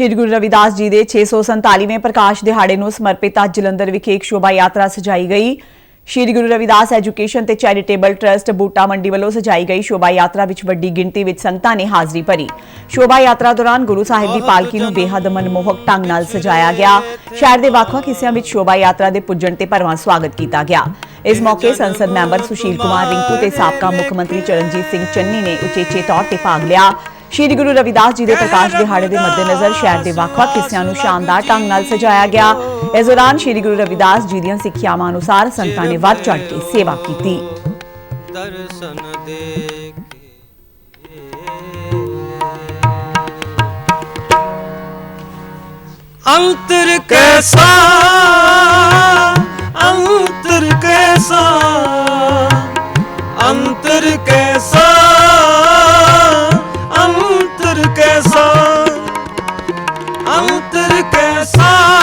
ਸ਼੍ਰੀ ਗੁਰੂ ਰਵਿਦਾਸ ਜੀ ਦੇ 647ਵੇਂ ਪ੍ਰਕਾਸ਼ ਦਿਹਾੜੇ ਨੂੰ ਸਮਰਪਿਤ ਅੱਜ ਜਲੰਧਰ ਵਿਖੇ ਇੱਕ ਸ਼ੋਭਾ ਯਾਤਰਾ ਸਜਾਈ ਗਈ। ਸ਼੍ਰੀ ਗੁਰੂ ਰਵਿਦਾਸ ਐਜੂਕੇਸ਼ਨ ਤੇ ਚੈਰੀਟੇਬਲ ਟਰਸਟ ਬੂਟਾ ਮੰਡੀ ਵੱਲੋਂ ਸਜਾਈ ਗਈ ਸ਼ੋਭਾ ਯਾਤਰਾ ਵਿੱਚ ਵੱਡੀ ਗਿਣਤੀ ਵਿੱਚ ਸੰਗਤਾਂ ਨੇ ਹਾਜ਼ਰੀ ਭਰੀ। ਸ਼ੋਭਾ ਯਾਤਰਾ ਦੌਰਾਨ ਗੁਰੂ ਸਾਹਿਬ ਦੀ ਪਾਲਕੀ ਨੂੰ ਬੇਹੱਦ ਮਨਮੋਹਕ ਢੰਗ ਨਾਲ ਸਜਾਇਆ ਗਿਆ। ਸ਼ਹਿਰ ਦੇ ਵੱਖ-ਵੱਖ ਹਿੱਸਿਆਂ ਵਿੱਚ ਸ਼ੋਭਾ ਯਾਤਰਾ ਦੇ ਪੁੱਜਣ ਤੇ ਭਰਵਾਂ ਸਵਾਗਤ ਕੀਤਾ ਗਿਆ। ਇਸ ਮੌਕੇ ਸੰਸਦ ਮੈਂਬਰ ਸੁਸ਼ੀਲ ਕੁਮਾਰ ਰਿੰਕੂ ਤੇ ਸਾਬਕਾ ਮੁੱਖ ਮੰਤਰੀ ਚਰਨਜੀਤ ਸਿੰਘ ਚੰਨੀ ਨੇ ਉਚੇਚੇ ਤੌਰ ਤੇ ਭਾਗ ਲਿਆ। ਸ਼੍ਰੀ ਗੁਰੂ ਰਵਿਦਾਸ ਜੀ ਦੇ ਪ੍ਰਕਾਸ਼ ਦਿਹਾੜੇ ਦੇ ਮੱਦੇਨਜ਼ਰ ਸ਼ਹਿਰ ਦੇ ਵੱਖ-ਵੱਖ ਹਿੱਸਿਆਂ ਨੂੰ ਸ਼ਾਨਦਾਰ ਢੰਗ ਨਾਲ ਸਜਾਇਆ ਗਿਆ। ਇਸ ਦੌਰਾਨ ਸ਼੍ਰੀ ਗੁਰੂ ਰਵਿਦਾਸ ਜੀ ਦੀਆਂ ਸਿੱਖਿਆਵਾਂ ਅਨੁਸਾਰ ਸੰਗਤਾਂ ਨੇ ਵੱਧ ਚੜ੍ਹ ਕੇ ਸੇਵਾ ਕੀਤੀ। ਦਰਸ਼ਨ ਦੇ ਅੰਤਰ ਕੈਸਾ ਅੰਤਰ ਕੈਸਾ। ਅੰਤਰ ਕੈਸਾ ਅੰਤਰ ਕੈਸਾ